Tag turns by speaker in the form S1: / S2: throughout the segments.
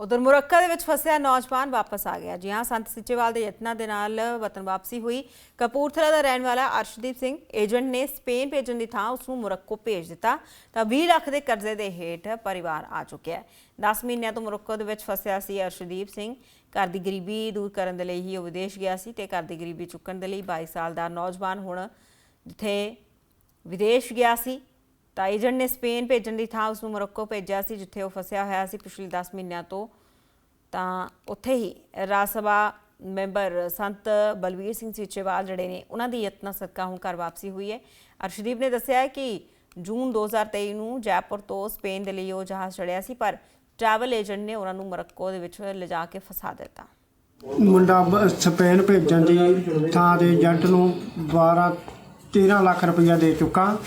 S1: ਉਧਰ ਮੁਰੱਕਾ ਦੇ ਵਿੱਚ ਫਸਿਆ ਨੌਜਵਾਨ ਵਾਪਸ ਆ ਗਿਆ। ਜੀ ਹਾਂ, ਸੰਤ ਸਿੱਚੇਵਾਲ ਦੇ ਯਤਨਾਂ ਦੇ ਨਾਲ ਵਤਨ ਵਾਪਸੀ ਹੋਈ। ਕਪੂਰਥਲਾ ਦਾ ਰਹਿਣ ਵਾਲਾ ਅਰਸ਼ਦੀਪ ਸਿੰਘ ਏਜੰਟ ਨੇ ਸਪੇਨ ਭੇਜਣ ਦੀ ਥਾਂ ਉਸ ਨੂੰ ਮੁਰੱਕੋ ਭੇਜ ਦਿੱਤਾ। ਤਾਂ 20 ਲੱਖ ਦੇ ਕਰਜ਼ੇ ਦੇ ਹੇਠ ਪਰਿਵਾਰ ਆ ਚੁੱਕਿਆ ਹੈ। 10 ਮਹੀਨਿਆਂ ਤੋਂ ਮੁਰੱਕੋ ਦੇ ਵਿੱਚ ਫਸਿਆ ਸੀ ਅਰਸ਼ਦੀਪ ਸਿੰਘ। ਘਰ ਦੀ ਗਰੀਬੀ ਦੂਰ ਕਰਨ ਦੇ ਲਈ ਹੀ ਉਹ ਵਿਦੇਸ਼ ਗਿਆ ਸੀ ਤੇ ਘਰ ਦੀ ਗਰੀਬੀ ਚੁੱਕਣ ਦੇ ਲਈ 22 ਸਾਲ ਦਾ ਨੌਜਵਾਨ ਹੁਣ ਜਿੱਥੇ ਵਿਦੇਸ਼ ਗਿਆ ਸੀ। ਤਾਂ ਏਜੰਟ ਨੇ ਸਪੇਨ ਭੇਜਣ ਦੀ ਥਾਂ ਉਸ ਨੂੰ ਮੋਰੋਕੋ ਭੇਜਿਆ ਸੀ, ਜਿੱਥੇ ਉਹ ਫਸਿਆ ਹੋਇਆ ਸੀ ਪਿਛਲੇ 10 ਮਹੀਨਿਆਂ ਤੋਂ। ਤਾਂ ਉੱਥੇ ਹੀ ਰਾਜ ਸਭਾ ਮੈਂਬਰ ਸੰਤ ਬਲਵੀਰ ਸਿੰਘ ਸੀਚੇਵਾਲ ਜਿਹੜੇ ਨੇ, ਉਹਨਾਂ ਦੀ ਯਤਨਾਂ ਸਦਕਾ ਹੁਣ ਘਰ ਵਾਪਸੀ ਹੋਈ ਹੈ। ਅਰਸ਼ਦੀਪ ਨੇ ਦੱਸਿਆ ਕਿ ਜੂਨ 2023 ਨੂੰ ਜੈਪੁਰ ਤੋਂ ਸਪੇਨ ਦੇ ਲਈ ਉਹ ਜਹਾਜ਼ ਚੜਿਆ ਸੀ, ਪਰ ਟਰੈਵਲ ਏਜੰਟ ਨੇ ਉਹਨਾਂ ਨੂੰ ਮੋਰੋਕੋ ਦੇ ਵਿੱਚ ਲਿਜਾ ਕੇ ਫਸਾ ਦਿੱਤਾ।
S2: ਮੁੰਡਾ ਬ- ਸਪੇਨ ਭੇਜਣ ਦੀ ਥਾਂ ਦੇ ਏਜੰਟ ਨੂੰ 12 13 ਲੱਖ ਰੁਪਈਆ ਦੇ ਚੁੱਕਾ।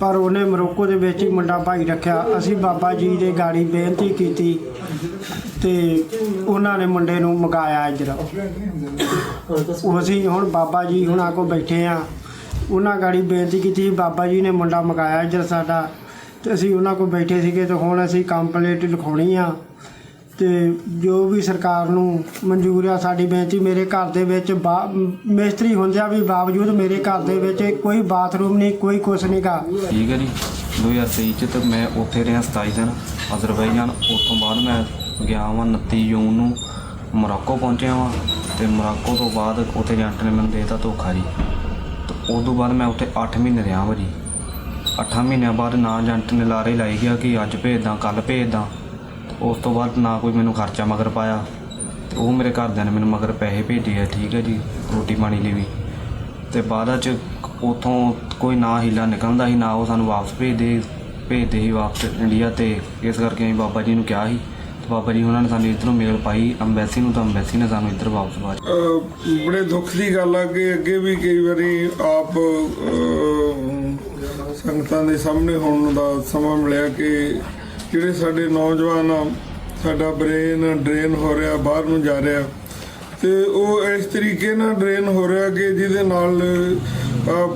S2: ਪਰ ਉਹਨੇ ਮਰੋਕੋ ਦੇ ਵਿੱਚ ਹੀ ਮੁੰਡਾ ਭਾਈ ਰੱਖਿਆ। ਅਸੀਂ ਬਾਬਾ ਜੀ ਦੇ ਗਾੜੀ ਬੇਨਤੀ ਕੀਤੀ ਤੇ ਉਹਨਾਂ ਨੇ ਮੁੰਡੇ ਨੂੰ ਮਗਾਇਆ ਇੱਧਰ। ਉਹ ਅਸੀਂ ਹੁਣ ਬਾਬਾ ਜੀ ਹੁਣਾਂ ਕੋ ਬੈਠੇ ਆ। ਉਹਨਾਂ ਗਾੜੀ ਬੇਨਤੀ ਕੀਤੀ ਬਾਬਾ ਜੀ ਨੇ ਮੁੰਡਾ ਮਗਾਇਆ ਇੱਧਰ ਸਾਡਾ। ਤੇ ਅਸੀਂ ਉਹਨਾਂ ਕੋ ਬੈਠੇ ਸੀਗੇ ਤੇ ਹੁਣ ਅਸੀਂ ਕੰਪਲੀਟ ਲਿਖਾਉਣੀ ਆ। ਤੇ ਜੋ ਵੀ ਸਰਕਾਰ ਨੂੰ ਮਨਜ਼ੂਰ ਆ ਸਾਡੀ ਬੇਨਤੀ, ਮੇਰੇ ਘਰ ਦੇ ਵਿੱਚ ਬਾ- ਮਿਸਤਰੀ ਹੁੰਦਿਆਂ ਵੀ ਬਾਵਜੂਦ ਮੇਰੇ ਘਰ ਦੇ ਵਿੱਚ ਕੋਈ ਬਾਥਰੂਮ ਨਹੀਂ, ਕੋਈ ਕੁਛ ਨਹੀਂਗਾ
S3: ਠੀਕ ਹੈ ਜੀ 2023 ਚ ਤੇ ਮੈਂ ਉੱਥੇ ਰਿਹਾ 27 ਦਿਨ, ਅਜ਼ਰਬੈਜਾਨ। ਉੱਥੋਂ ਬਾਅਦ ਮੈਂ ਗਿਆ ਵਾਂ 29 ਜੂਨ ਨੂੰ ਮੋਰਾਕੋ ਪਹੁੰਚਿਆ ਵਾਂ ਤੇ ਮੋਰਾਕੋ ਤੋਂ ਬਾਅਦ ਉੱਥੇ ਏਜੰਟ ਨੇ ਮੈਨੂੰ ਦੇਤਾ ਧੋਖਾ ਜੀ। ਤੇ ਉਸ ਤੋਂ ਬਾਅਦ ਮੈਂ ਉੱਥੇ 8 ਮਹੀਨੇ ਰਿਹਾ ਵਾ ਜੀ। 8 ਮਹੀਨਿਆਂ ਬਾਅਦ ਨਾ ਏਜੰਟ ਨੇ ਲਾਰੇ ਲਾਈ ਗਿਆ ਕਿ ਅੱਜ ਭੇਜਦਾ ਕੱਲ ਭੇਜਦਾ। ਉਸ ਤੋਂ ਬਾਅਦ ਨਾ ਕੋਈ ਮੈਨੂੰ ਖਰਚਾ ਮਗਰ ਪਾਇਆ ਤੇ ਉਹ ਮੇਰੇ ਘਰਦਿਆਂ ਨੇ ਮੈਨੂੰ ਮਗਰ ਪੈਸੇ ਭੇਜੇ ਆ, ਠੀਕ ਹੈ ਜੀ, ਰੋਟੀ ਪਾਣੀ ਲਈ ਵੀ। ਤੇ ਬਾਅਦ ਚ ਉਥੋਂ ਕੋਈ ਨਾ ਹੀਲਾ ਨਿਕਲਦਾ ਸੀ, ਨਾ ਉਹ ਸਾਨੂੰ ਵਾਪਸ ਭੇਜਦੇ ਭੇਜਦੇ ਸੀ ਵਾਪਸ ਇੰਡੀਆ ਤੇ। ਇਸ ਕਰਕੇ ਅਸੀਂ ਬਾਬਾ ਜੀ ਨੂੰ ਕਿਹਾ ਸੀ ਤੇ ਬਾਬਾ ਜੀ ਉਹਨਾਂ ਨੇ ਸਾਨੂੰ ਇੱਧਰੋਂ ਮੇਲ ਪਾਈ, ਅੰਬੈਸੀ ਨੂੰ ਤਾਂ ਅੰਬੈਸੀ ਨੇ ਸਾਨੂੰ ਇੱਧਰ ਵਾਪਸ ਭੇਜ
S4: ਬੜੇ ਦੁੱਖ ਦੀ ਗੱਲ ਆ ਕਿ ਅੱਗੇ ਵੀ ਕਈ ਵਾਰੀ ਆਪ ਸੰਗਤਾਂ ਦੇ ਸਾਹਮਣੇ ਹੋਣ ਦਾ ਸਮਾਂ ਮਿਲਿਆ ਕਿ ਜਿਹੜੇ ਸਾਡੇ ਨੌਜਵਾਨ ਆ ਸਾਡਾ ਬ੍ਰੇਨ ਡਰੇਨ ਹੋ ਰਿਹਾ ਬਾਹਰ ਨੂੰ ਜਾ ਰਿਹਾ। ਤੇ ਉਹ ਇਸ ਤਰੀਕੇ ਨਾਲ ਡਰੇਨ ਹੋ ਰਿਹਾ ਕਿ ਜਿਹਦੇ ਨਾਲ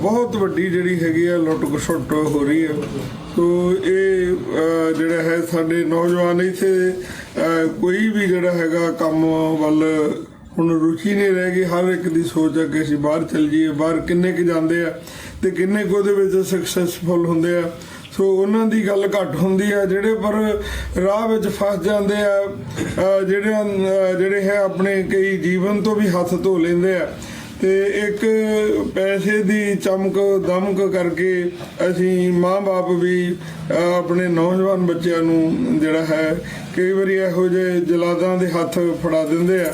S4: ਬਹੁਤ ਵੱਡੀ ਜਿਹੜੀ ਹੈਗੀ ਆ ਲੁੱਟ ਖਸੁੱਟ ਹੋ ਰਹੀ ਹੈ ਸੋ ਇਹ ਜਿਹੜਾ ਹੈ ਸਾਡੇ ਨੌਜਵਾਨ ਇੱਥੇ ਅਹ, ਕੋਈ ਵੀ ਜਿਹੜਾ ਹੈਗਾ ਕੰਮ ਵੱਲ ਹੁਣ ਰੁਚੀ ਨਹੀਂ ਰਹਿ ਗਈ। ਹਰ ਇੱਕ ਦੀ ਸੋਚ ਹੈ ਕਿ ਅਸੀਂ ਬਾਹਰ ਚੱਲ ਜਾਈਏ ਬਾਹਰ ਕਿੰਨੇ ਕੁ ਜਾਂਦੇ ਆ ਤੇ ਕਿੰਨੇ ਕੁ ਉਹਦੇ ਵਿੱਚ ਸਕਸੈਸਫੁਲ ਹੁੰਦੇ ਆ। ਸੋ ਉਹਨਾਂ ਦੀ ਗੱਲ ਘੱਟ ਹੁੰਦੀ ਹੈ, ਜਿਹੜੇ ਪਰ ਰਾਹ ਵਿੱਚ ਫਸ ਜਾਂਦੇ ਆ, ਅਹ ਜਿਹੜੇ ਜਿਹੜੇ ਹੈ ਆਪਣੇ ਕਈ ਜੀਵਨ ਤੋਂ ਵੀ ਹੱਥ ਧੋ ਲੈਂਦੇ ਆ। ਤੇ ਇੱਕ ਪੈਸੇ ਦੀ ਚਮਕ, ਦਮਕ ਕਰਕੇ ਅਸੀਂ ਮਾਂ-ਬਾਪ ਵੀ ਆਪਣੇ ਨੌਜਵਾਨ ਬੱਚਿਆਂ ਨੂੰ ਜਿਹੜਾ ਹੈ, ਕਈ ਵਾਰੀ ਇਹੋ ਜਿਹੇ ਜਲਾਦਾਂ ਦੇ ਹੱਥ ਫੜਾ ਦਿੰਦੇ ਆ।